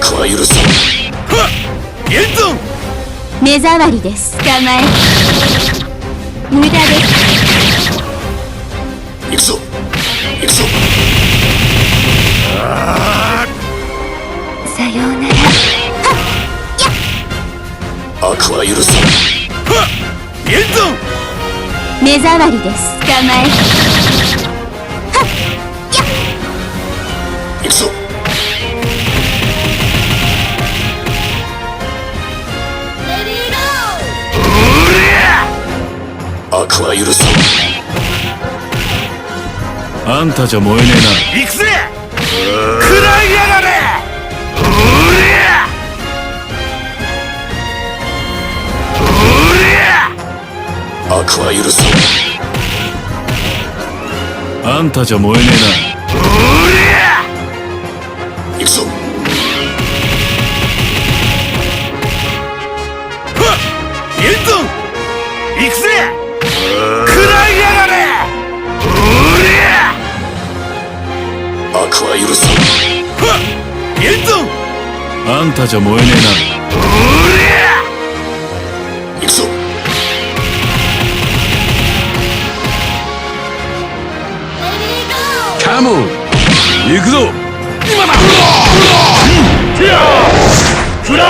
赤は許さん現存目障りです。捕まえ無駄です行くぞ行くぞさようなら赤は許さん現存目障りです捕まえ行くぞ赤は許さん。あんたじゃ燃えね行くぜ！食らいやがれあんたじゃ燃えねうは許さん現存えなあんたじゃ燃えねうりゃ行くぞえなカモン行くぞ今だフラー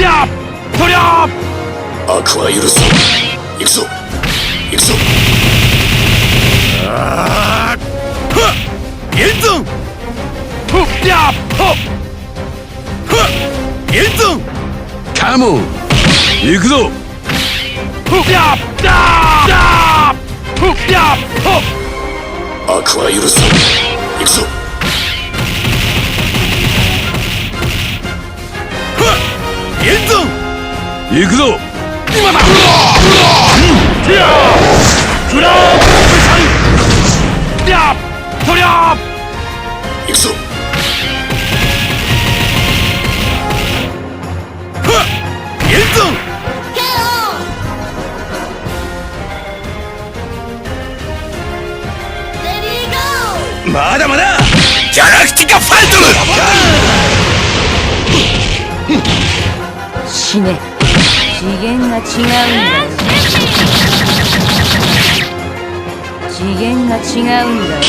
やとりゃ赤は許さん行くぞ行くぞカモン行くぞふっやだだふっやほっ赤は許さん行くぞふっ現存行くぞ今だまだまだギャラクティカファイト死ね次元が違うんだよ次元が違うんだよ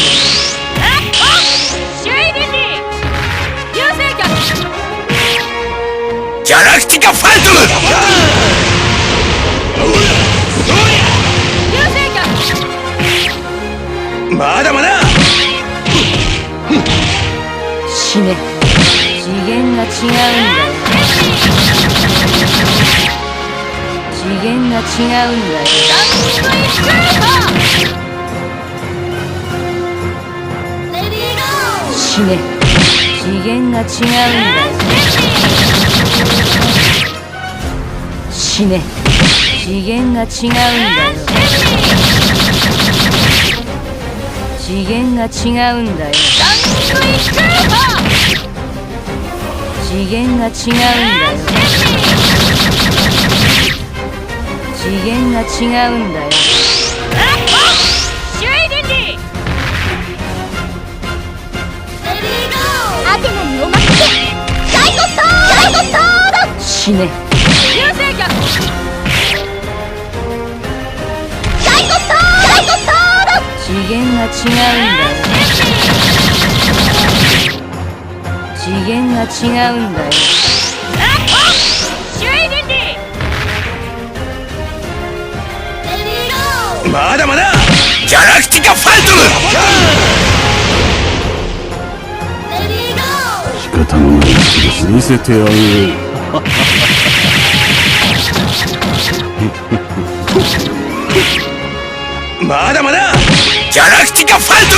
ギャラクティカファイまだまだ!死ね次元が違うんだよ次元が違うんだよ死ね次元が違うんだよ死ね次元が違うんだよ次元が違うんだよ。次元が違うんだよ。次元が違うんだよ。ね。ガイドストーガイドストー次元が違うんだよ次元が違うんだよまだまだギャラクティカファイト仕方のない見せてあげようまだまだギャラクティカファイト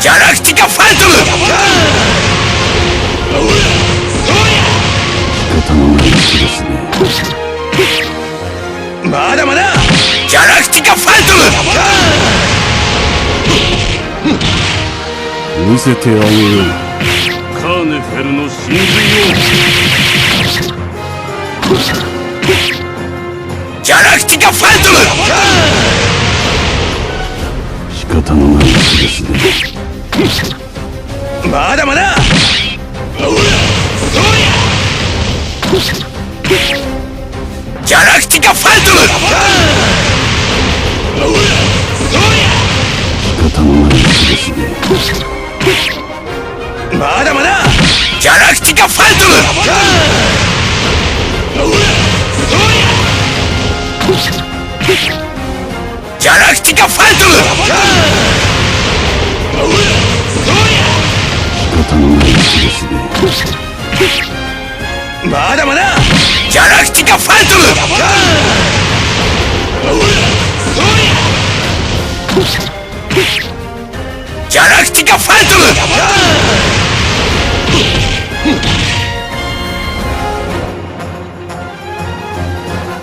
ギャラクティカファイト仕方のないですねまだまだギャラクティカファイト見せてあげよう。カーネフェルの真髄ギャラクティカファイト方のないで。すねまだまだ！ギャラクティカファイト方のないで。すねまだまだギャラクティカ・ファントムまだまだ。ギャラクティカ・ファントムギャラクティカ・ファントム